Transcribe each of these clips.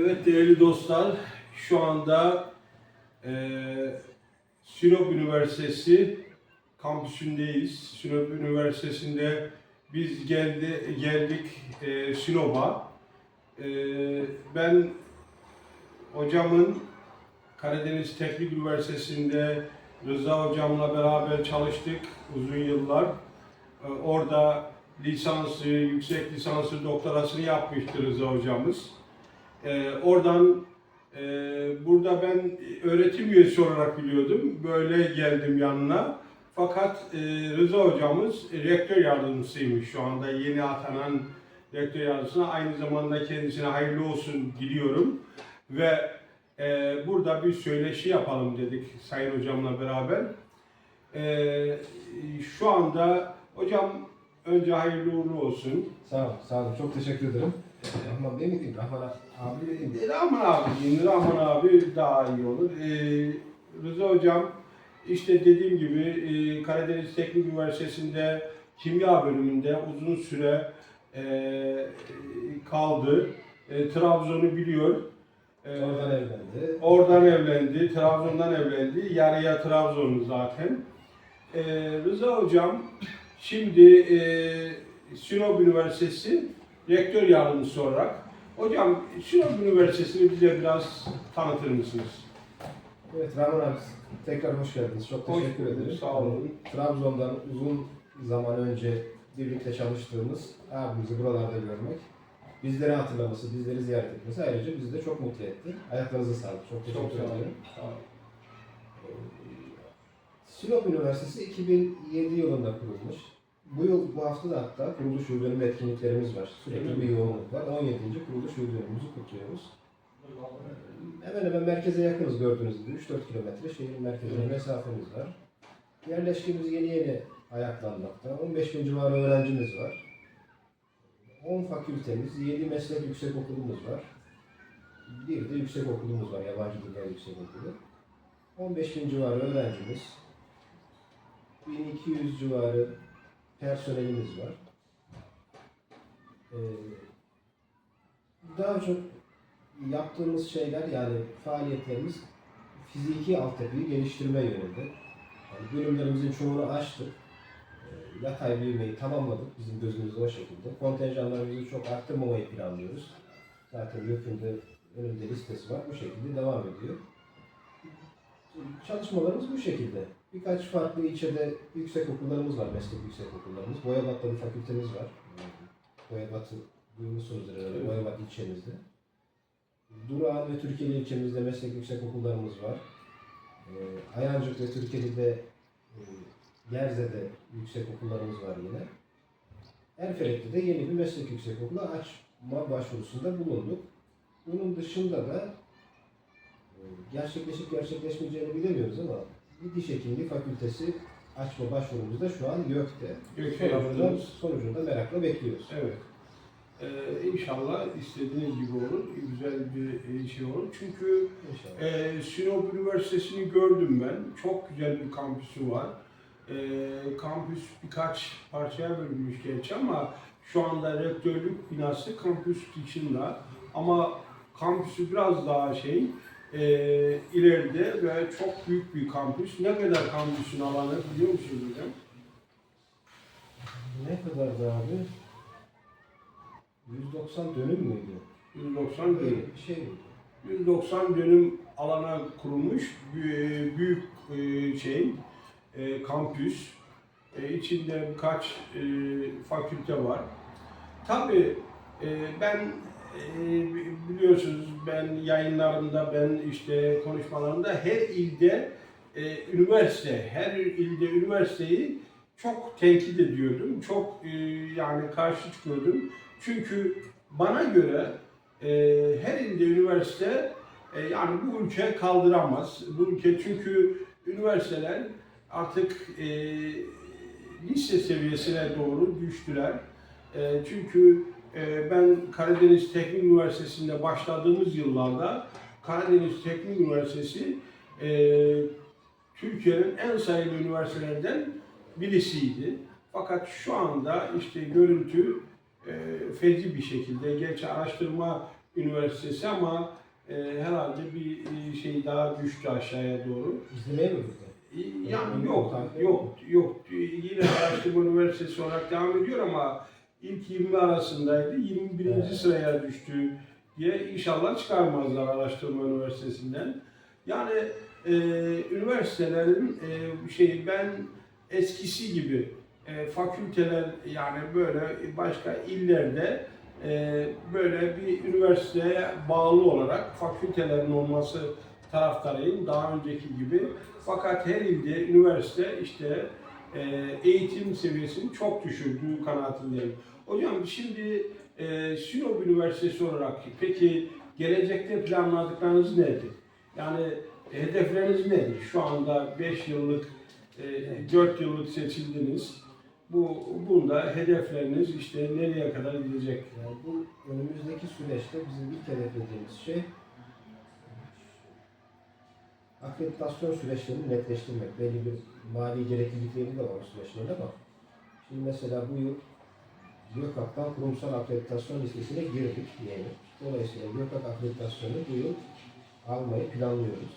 Evet değerli dostlar, şu anda eee Sinop Üniversitesi kampüsündeyiz. Sinop Üniversitesi'nde biz geldi geldik eee Sinop'a. Eee, ben hocamın Karadeniz Teknik Üniversitesi'nde Rıza hocamla beraber çalıştık uzun yıllar. Ee, Orada lisansı, yüksek lisansı, doktorasını yapmıştı Rıza hocamız. Ee, oradan e, burada ben öğretim üyesi olarak biliyordum. Böyle geldim yanına. Fakat e, Rıza hocamız rektör yardımcısıymış şu anda yeni atanan rektör yardımcısına. Aynı zamanda kendisine hayırlı olsun diliyorum. Ve e, burada bir söyleşi yapalım dedik Sayın Hocamla beraber. E, şu anda hocam önce hayırlı uğurlu olsun. Sağ ol, sağ olun. Çok teşekkür ederim. Rahman Bey mi diyeyim? Rahman abi mi diyeyim? E, Rahman abi diyeyim, Rahman abi daha iyi olur. E, Rıza hocam işte dediğim gibi e, Karadeniz Teknik Üniversitesi'nde kimya bölümünde uzun süre e, kaldı. E, Trabzon'u biliyor. E, Oradan evlendi. Oradan evlendi, Trabzon'dan evlendi. Yarıya Trabzonlu zaten. Ee, Rıza Hocam şimdi e, Sinop Üniversitesi rektör yardımcısı olarak. Hocam Sinop Üniversitesi'ni bize biraz tanıtır mısınız? Evet Rahman abi tekrar hoş geldiniz. Çok Hoş teşekkür bulduk, ederim. sağ olun. Trabzon'dan uzun zaman önce birlikte çalıştığımız abimizi buralarda görmek, bizleri hatırlaması, bizleri ziyaret etmesi ayrıca bizi de çok mutlu etti. Ayaklarınıza sağlık. Çok teşekkür ederim. Sağ olun. Sinop Üniversitesi 2007 yılında kurulmuş. Bu yıl, bu hafta da hatta kuruluş yıl dönümü etkinliklerimiz var. Sürekli bir yoğunluk var. 17. kuruluş yıl dönümümüzü kutluyoruz. Hemen hemen merkeze yakınız gördüğünüz gibi. 3-4 kilometre şehrin merkezine mesafemiz var. Yerleşkemiz yeni yeni ayaklanmakta. 15 bin civarı öğrencimiz var. 10 fakültemiz, 7 meslek yüksek okulumuz var. Bir de yüksek okulumuz var, yabancı diller yüksek okulu. 15 bin civarı öğrencimiz, 1200 civarı personelimiz var. Ee, daha çok yaptığımız şeyler yani faaliyetlerimiz fiziki altyapıyı geliştirme yönünde. Yani bölümlerimizin çoğunu açtık. Ee, Yatay büyümeyi tamamladık bizim gözümüzde o şekilde. Kontenjanlarımızı çok arttırmamayı planlıyoruz. Zaten YÖK'ünde önünde listesi var. Bu şekilde devam ediyor. Çalışmalarımız bu şekilde. Birkaç farklı ilçede yüksek okullarımız var, meslek yüksek okullarımız. Boyabat'ta bir fakültemiz var. Boyabat'ı duymuşsunuzdur herhalde. Boyabat ilçemizde. Durağan ve Türkiye'li ilçemizde meslek yüksek okullarımız var. Ee, Ayancık ve Türkiye'de e, Gerze'de yüksek okullarımız var yine. Erfelek'te de yeni bir meslek yüksek okulu açma başvurusunda bulunduk. Bunun dışında da e, gerçekleşip gerçekleşmeyeceğini bilemiyoruz ama bir diş hekimliği fakültesi açma başvurumuz da şu an YÖK'te. YÖK'te Sonucunda, yaptınız. sonucunu da merakla bekliyoruz. Evet. Ee, inşallah istediğiniz gibi olur. Güzel bir e, şey olur. Çünkü İnşallah. Ee, Sinop Üniversitesi'ni gördüm ben. Çok güzel bir kampüsü var. Ee, kampüs birkaç parçaya bölünmüş gerçi ama şu anda rektörlük binası kampüs dışında. Ama kampüsü biraz daha şey e, ileride ve çok büyük bir kampüs. Ne kadar kampüsün alanı biliyor musunuz hocam? Ne kadardı abi? 190 dönüm müydü? 190 Öyle dönüm. bir şey miydi? 190 dönüm alana kurulmuş bü- büyük e, şey e, kampüs. E, içinde birkaç e, fakülte var. Tabii e, ben e, biliyorsunuz ben yayınlarımda ben işte konuşmalarımda her ilde e, üniversite, her ilde üniversiteyi çok tenkit ediyordum. Çok e, yani karşı çıkıyordum. Çünkü bana göre e, her ilde üniversite e, yani bu ülke kaldıramaz. Bu ülke çünkü üniversiteler artık e, lise seviyesine doğru düştüler. E, çünkü ben Karadeniz Teknik Üniversitesi'nde başladığımız yıllarda Karadeniz Teknik Üniversitesi e, Türkiye'nin en sayılı üniversitelerden birisiydi. Fakat şu anda işte görüntü e, feci bir şekilde, gerçi araştırma Üniversitesi ama e, herhalde bir şey daha düştü aşağıya doğru. İzlemeye mi? Yani yok, yok, yok. Yine Araştırma Üniversitesi olarak devam ediyor ama ilk 20 arasındaydı. 21. Evet. sıraya düştü diye inşallah çıkarmazlar Araştırma Üniversitesi'nden. Yani e, üniversitelerin e, şey ben eskisi gibi e, fakülteler yani böyle başka illerde e, böyle bir üniversiteye bağlı olarak fakültelerin olması taraftarıyım daha önceki gibi. Fakat her ilde üniversite işte eğitim seviyesini çok düşürdüğü kanaatindeyim. Hocam şimdi e, Sinop Üniversitesi olarak peki gelecekte planladıklarınız nedir? Yani hedefleriniz nedir? Şu anda 5 yıllık, e, 4 yıllık seçildiniz. Bu bunda hedefleriniz işte nereye kadar gidecek? Yani bu önümüzdeki süreçte bizim ilk hedeflediğimiz şey akreditasyon süreçlerini netleştirmek. Belli bir mali gereklilikleri de var o ama şimdi mesela bu yıl GÖKAK'tan kurumsal akreditasyon listesine girdik yeni. Dolayısıyla GÖKAK akreditasyonu bu yıl almayı planlıyoruz.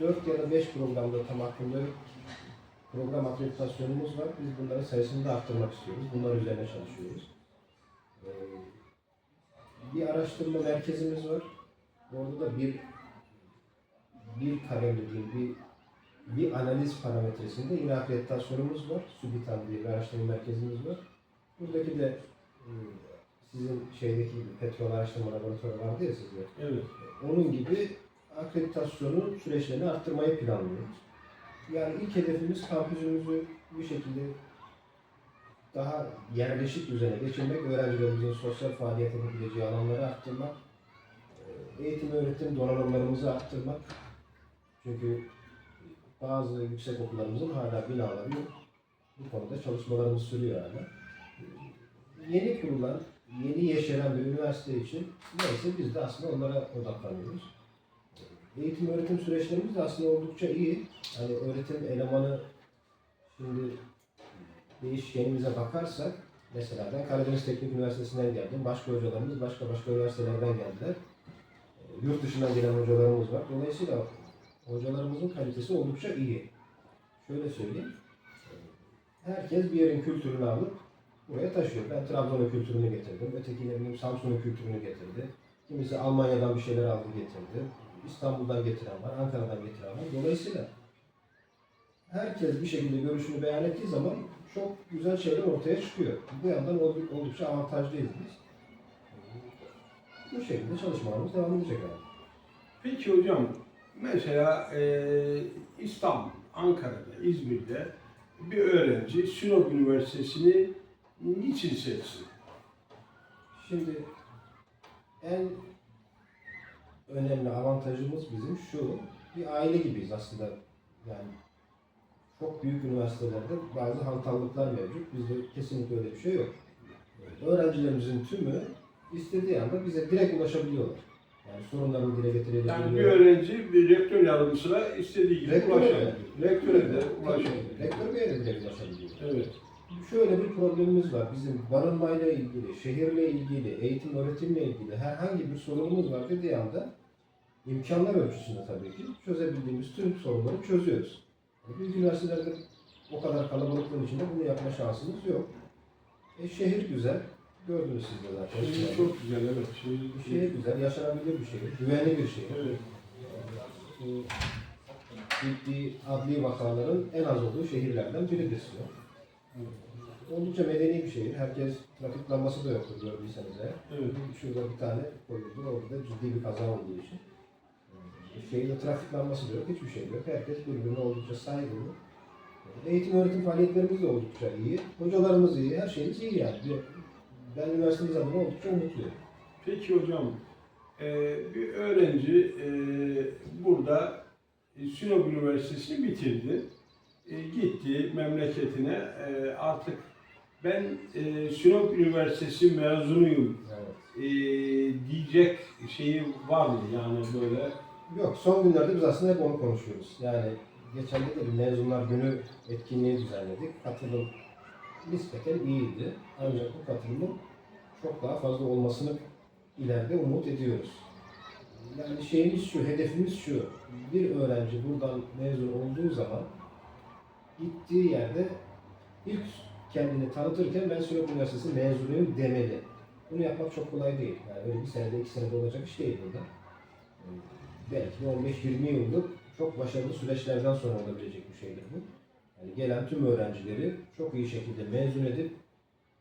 4 ya da 5 programda tam hakkında program akreditasyonumuz var. Biz bunların sayısını da arttırmak istiyoruz. Bunlar üzerine çalışıyoruz. Ee, bir araştırma merkezimiz var. Orada da bir bir diyeyim, bir bir analiz parametresinde yine akreditasyonumuz var. Subitan diye bir araştırma merkezimiz var. Buradaki de e, sizin şeydeki gibi petrol araştırma laboratuvarı vardı ya sizde. Evet. Onun gibi akreditasyonu süreçlerini arttırmayı planlıyoruz. Yani ilk hedefimiz kampüsümüzü bir şekilde daha yerleşik düzene geçirmek, öğrencilerimizin sosyal faaliyet yapabileceği alanları arttırmak, e, eğitim öğretim donanımlarımızı arttırmak. Çünkü bazı yüksek okullarımızın hala binaları yok. Bu konuda çalışmalarımız sürüyor hala. Yeni kurulan, yeni yeşeren bir üniversite için neyse biz de aslında onlara odaklanıyoruz. Eğitim öğretim süreçlerimiz de aslında oldukça iyi. Hani öğretim elemanı şimdi değişkenimize bakarsak mesela ben Karadeniz Teknik Üniversitesi'nden geldim. Başka hocalarımız başka başka üniversitelerden geldiler. Yurt dışından gelen hocalarımız var. Dolayısıyla hocalarımızın kalitesi oldukça iyi. Şöyle söyleyeyim. Herkes bir yerin kültürünü alıp buraya taşıyor. Ben Trabzon'un kültürünü getirdim. Öteki ne bileyim Samsun'un kültürünü getirdi. Kimisi Almanya'dan bir şeyler aldı getirdi. İstanbul'dan getiren var, Ankara'dan getiren var. Dolayısıyla herkes bir şekilde görüşünü beyan ettiği zaman çok güzel şeyler ortaya çıkıyor. Bu yandan olduk- oldukça avantajlıyız biz. Bu şekilde çalışmalarımız devam edecek abi. Peki hocam, mesela e, İstanbul, Ankara'da, İzmir'de bir öğrenci Sinop Üniversitesi'ni niçin seçsin? Şimdi en önemli avantajımız bizim şu, bir aile gibiyiz aslında. Yani çok büyük üniversitelerde bazı hantallıklar mevcut. Bizde kesinlikle öyle bir şey yok. Öğrencilerimizin tümü istediği anda bize direkt ulaşabiliyorlar. Yani sorunlarını dile getirebiliyorlar. Yani bir öğrenci bir rektör yardımcısına istediği gibi Rektöre ulaşabilir. de. Rektöre de Tabii, ulaşabilir. Rektör beye de ulaşabiliyor. Evet. Şöyle bir problemimiz var. Bizim barınmayla ilgili, şehirle ilgili, eğitim öğretimle ilgili herhangi bir sorunumuz var dediği anda imkanlar ölçüsünde tabii ki çözebildiğimiz tüm sorunları çözüyoruz. Büyük üniversitelerde o kadar kalabalıklığın içinde bunu yapma şansımız yok. E, şehir güzel. Gördünüz siz de zaten. Şimdi çok güzel evet. Şimdi, Şehir güzel, yaşanabilir bir şehir, güvenli bir şehir. Evet. Bu ciddi adli vakaların en az olduğu şehirlerden biridir Sinop. Oldukça medeni bir şehir. Herkes trafik lambası da yoktur gördüyseniz eğer. Evet. Şurada bir tane koyuldu. Orada ciddi bir kaza olduğu için. Şehirde trafik lambası da yok. Hiçbir şey yok. Herkes birbirine oldukça saygılı. Eğitim öğretim faaliyetlerimiz de oldukça iyi. Hocalarımız iyi. Her şeyimiz iyi yani. Ben üniversitemiz adına oldukça umutluyum. Peki hocam, e, bir öğrenci e, burada e, Sinop Üniversitesi'ni bitirdi. Gitti memleketine. Artık ben Sinop Üniversitesi mezunuyum Evet. diyecek şeyi var mı yani böyle? Yok, son günlerde biz aslında hep onu konuşuyoruz. Yani geçen de bir mezunlar günü etkinliği düzenledik. Katılım nispeten iyiydi. Ancak bu katılımın çok daha fazla olmasını ileride umut ediyoruz. Yani şeyimiz şu, hedefimiz şu. Bir öğrenci buradan mezun olduğu zaman gittiği yerde ilk kendini tanıtırken ben Sinop Üniversitesi mezunuyum demeli. Bunu yapmak çok kolay değil. Yani öyle bir senede, iki senede olacak iş değil burada. Ee, Belki de 15-20 yıllık çok başarılı süreçlerden sonra olabilecek bir şeydir bu. Yani gelen tüm öğrencileri çok iyi şekilde mezun edip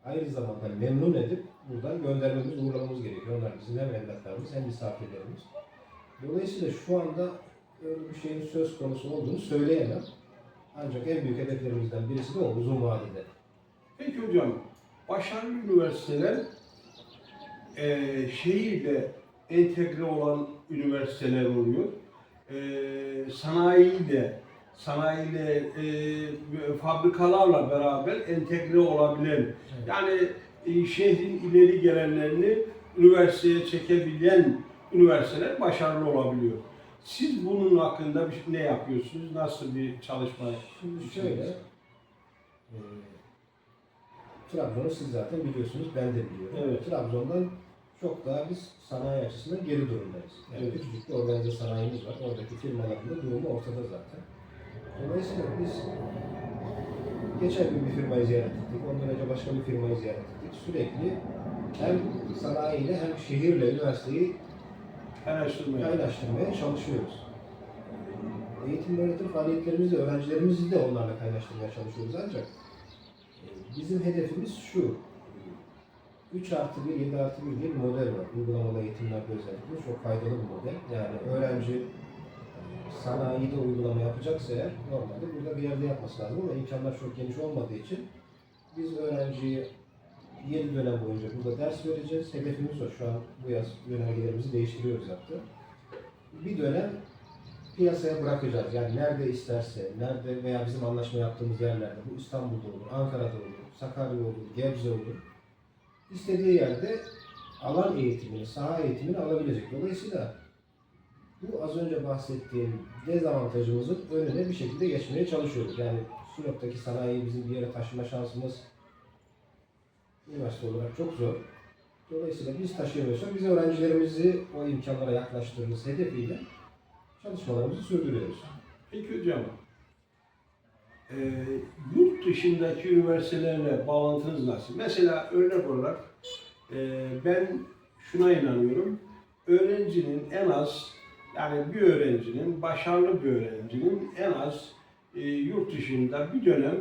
aynı zamanda memnun edip buradan göndermemiz, uğurlamamız gerekiyor. Onlar bizim hem evlatlarımız hem misafirlerimiz. Dolayısıyla şu anda öyle bir şeyin söz konusu olduğunu söyleyemem. Ancak en büyük hedeflerimizden birisi de o uzun vadede. Peki hocam, başarılı üniversiteler eee şehirle entegre olan üniversiteler oluyor. Eee sanayiyle, sanayiyle, eee, fabrikalarla beraber entegre olabilen, yani e, şehrin ileri gelenlerini üniversiteye çekebilen üniversiteler başarılı olabiliyor. Siz bunun hakkında bir, ne yapıyorsunuz? Nasıl bir çalışma Şimdi şöyle, e, Trabzon'u siz zaten biliyorsunuz, ben de biliyorum. Evet. Trabzon'dan çok daha biz sanayi açısından geri durumdayız. Yani Evet. küçücük bir organize sanayimiz var. Oradaki firmaların da durumu ortada zaten. Dolayısıyla biz geçen gün bir firmayı ziyaret ettik. Ondan önce başka bir firmayı ziyaret ettik. Sürekli hem sanayiyle hem şehirle üniversiteyi paylaştırmaya? kaynaştırmaya çalışıyoruz. Eğitim ve öğretim faaliyetlerimizle öğrencilerimizi de onlarla kaynaştırmaya çalışıyoruz ancak e, bizim hedefimiz şu. 3 artı 1, 7 artı 1 diye bir model var. Uygulamalı eğitimlerde özellikle çok faydalı bir model. Yani öğrenci sanayide uygulama yapacaksa eğer normalde burada bir yerde yapması lazım ama imkanlar çok geniş olmadığı için biz öğrenciye 7 dönem boyunca burada ders vereceğiz. Hedefimiz o. Şu an bu yaz yönergelerimizi değiştiriyoruz hatta. Bir dönem piyasaya bırakacağız. Yani nerede isterse, nerede veya bizim anlaşma yaptığımız yerlerde, bu İstanbul'da olur, Ankara'da olur, Sakarya olur, Gebze olur. İstediği yerde alan eğitimini, saha eğitimini alabilecek. Dolayısıyla bu az önce bahsettiğim dezavantajımızın önüne bir şekilde geçmeye çalışıyoruz. Yani Sinop'taki sanayiyi bizim bir yere taşıma şansımız üniversite olarak çok zor. Dolayısıyla biz taşıyamıyorsak biz öğrencilerimizi o imkanlara yaklaştırırız hedefiyle çalışmalarımızı sürdürüyoruz. Peki hocam, e, yurt dışındaki üniversitelerle bağlantınız nasıl? Mesela örnek olarak e, ben şuna inanıyorum, öğrencinin en az, yani bir öğrencinin, başarılı bir öğrencinin en az e, yurt dışında bir dönem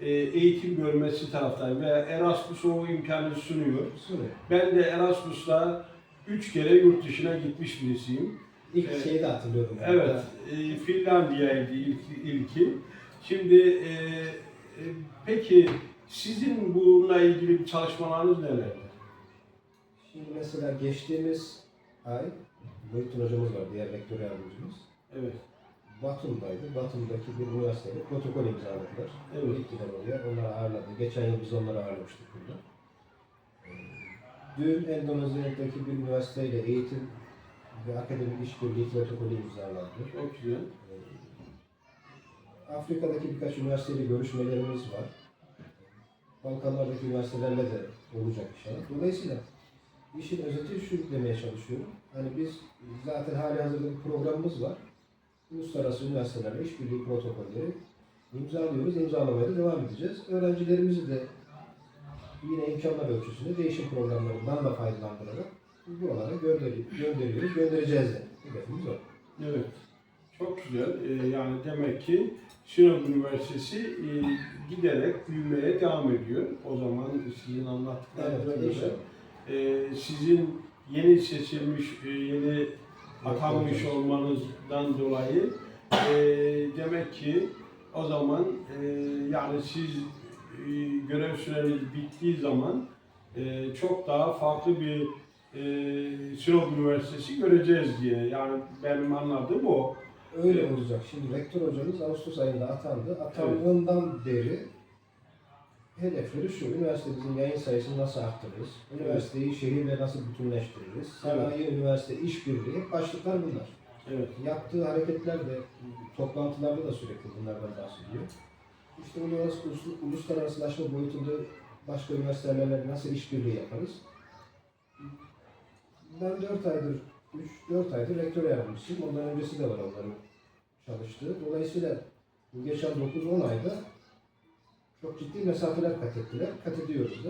e, eğitim görmesi taraftarı veya Erasmus o imkanı sunuyor. Sonra Ben de Erasmus'la üç kere yurt dışına gitmiş birisiyim. ilk Evet. şeyi de hatırlıyorum. ben. Evet, e, Finlandiya'ydı ilk, ilki. Şimdi e, e, peki sizin bununla ilgili çalışmalarınız nelerdi? Şimdi mesela geçtiğimiz ay Muhittin hocamız var, diğer rektör yardımcımız. Evet, Batum'daydı. Batum'daki bir üniversitede protokol imzaladılar. Evet. Gittiler oraya, onları ağırladı. Geçen yıl biz onları ağırlamıştık burada. Ee, Dün Endonezya'daki bir üniversiteyle eğitim ve akademik işbirliği protokolü imzalandı. çok güzel. Ee, Afrika'daki birkaç üniversiteyle görüşmelerimiz var. Balkanlardaki üniversitelerle de olacak inşallah. Dolayısıyla işin özeti şu demeye çalışıyorum. Hani biz zaten hali hazırda bir programımız var. Uluslararası üniversitelerle işbirliği protokolleri imzalıyoruz. İmzalamaya da devam edeceğiz. Öğrencilerimizi de yine imkanlar ölçüsünde değişim programlarından da faydalandırarak buralara gönderi- gönderiyoruz. Göndereceğiz de. Hedefimiz o. Evet, çok güzel. E, yani demek ki Sinop Üniversitesi e, giderek büyümeye devam ediyor. O zaman sizin anlattıklarınıza Evet, göre sizin yeni seçilmiş, e, yeni atanmış olmanızdan dolayı e, demek ki o zaman e, yani siz görev süreniz bittiği zaman çok daha farklı bir Sinop Üniversitesi göreceğiz diye. Yani benim anladığım o. Öyle olacak. Şimdi rektör hocamız Ağustos ayında atandı. Atandığından beri hedefleri şu. Üniversitemizin yayın sayısını nasıl arttırırız? Üniversiteyi şehirle nasıl bütünleştiririz? Sanayi, üniversite, işbirliği başlıklar bunlar. Evet. Yaptığı hareketler de toplantılarda da sürekli bunlardan bahsediyor. İşte uluslararası, uluslararasılaşma boyutunda başka üniversitelerle nasıl işbirliği yaparız? Ben 4 aydır, 3-4 aydır rektör yardımcısıyım. Ondan öncesi de var onların çalıştığı. Dolayısıyla bu geçen 9-10 ayda çok ciddi mesafeler kat ettiler. Kat ediyoruz da.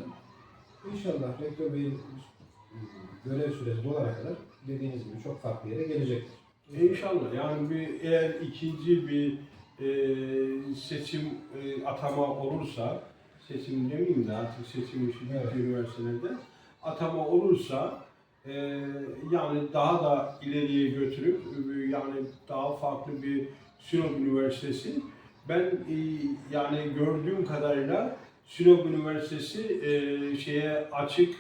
İnşallah rektör beyin görev süresi dolana kadar dediğiniz gibi çok farklı yere gelecektir. İnşallah yani bir eğer ikinci bir e, seçim e, atama olursa seçim demeyeyim de artık seçim işi Evet. üniversitelerde atama olursa e, yani daha da ileriye götürüp yani daha farklı bir Sinop Üniversitesi ben e, yani gördüğüm kadarıyla Sinop Üniversitesi e, şeye açık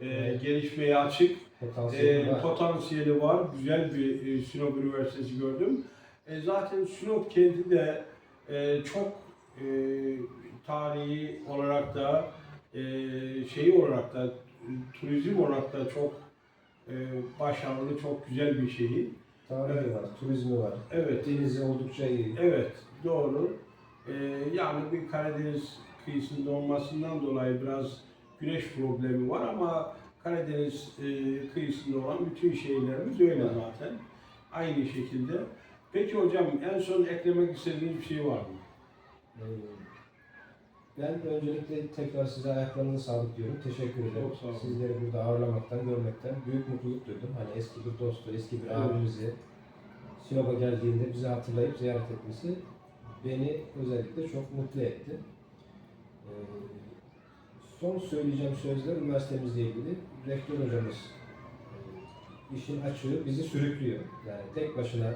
e, Evet. gelişmeye açık Potansiyeli e, var. potansiyeli var. Güzel bir e, Sinop Üniversitesi gördüm. E, zaten Sinop kenti de e, çok e, tarihi olarak da e, şey olarak da turizm olarak da çok e, başarılı, çok güzel bir şehir. Tarihi Evet. var, turizmi var. Evet, Denizi oldukça iyi. evet doğru. E, yani bir Karadeniz kıyısında olmasından dolayı biraz güneş problemi var ama Karadeniz e, kıyısında olan bütün şehirlerimiz öyle zaten. Aynı şekilde. Peki hocam en son eklemek istediğiniz bir şey var mı? Ee, Ben öncelikle tekrar size ayaklarınıza sağlık diyorum. Teşekkür ederim. Çok sağ olun. Sizleri burada ağırlamaktan, görmekten büyük mutluluk duydum. Hani eski bir dostu, eski bir abimizi Sinop'a geldiğinde bizi hatırlayıp ziyaret etmesi beni özellikle çok mutlu etti. Ee, Son söyleyeceğim sözler üniversitemizle ilgili. Rektör hocamız e, işin açığı bizi sürüklüyor. Yani tek başına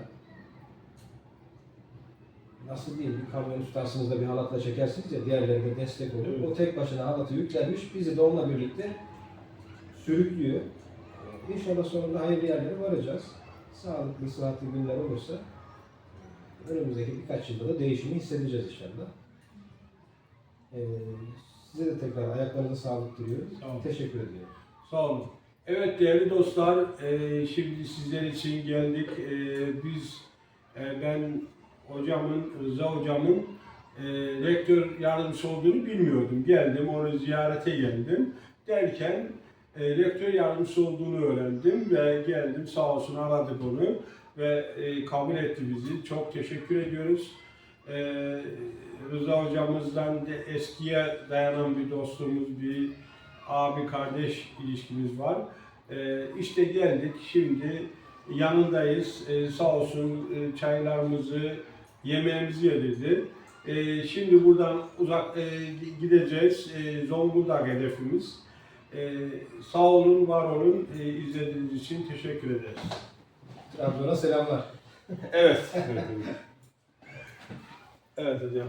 nasıl diyeyim bir kamyon tutarsınız da bir halatla çekersiniz ya diğerleri de destek olur. Evet. O tek başına halatı yüklenmiş bizi de onunla birlikte sürüklüyor. Ee, İnşallah sonunda hayırlı yerlere varacağız. Sağlıklı, sıhhatli günler olursa önümüzdeki birkaç yılda da değişimi hissedeceğiz inşallah. Ee, size de tekrar ayaklarınıza sağlık diliyorum. Sağ olun. Teşekkür ediyorum. Sağ olun. Evet değerli dostlar, e, şimdi sizler için geldik. E, biz, e, ben hocamın, Rıza hocamın e, rektör yardımcısı olduğunu bilmiyordum. Geldim, onu ziyarete geldim. Derken e, rektör yardımcısı olduğunu öğrendim ve geldim sağ olsun aradık onu ve e, kabul etti bizi. Çok teşekkür ediyoruz. E, Rıza hocamızdan de eskiye dayanan bir dostluğumuz, bir abi kardeş ilişkimiz var. Ee, işte geldik şimdi yanındayız. Ee, sağ olsun e, çaylarımızı, yemeğimizi yedirdi. Ee, şimdi buradan uzak e, gideceğiz. E, Zonguldak hedefimiz. Ee, sağ olun, var olun. E, izlediğiniz için teşekkür ederiz. Trabzon'a selamlar. Evet. evet hocam.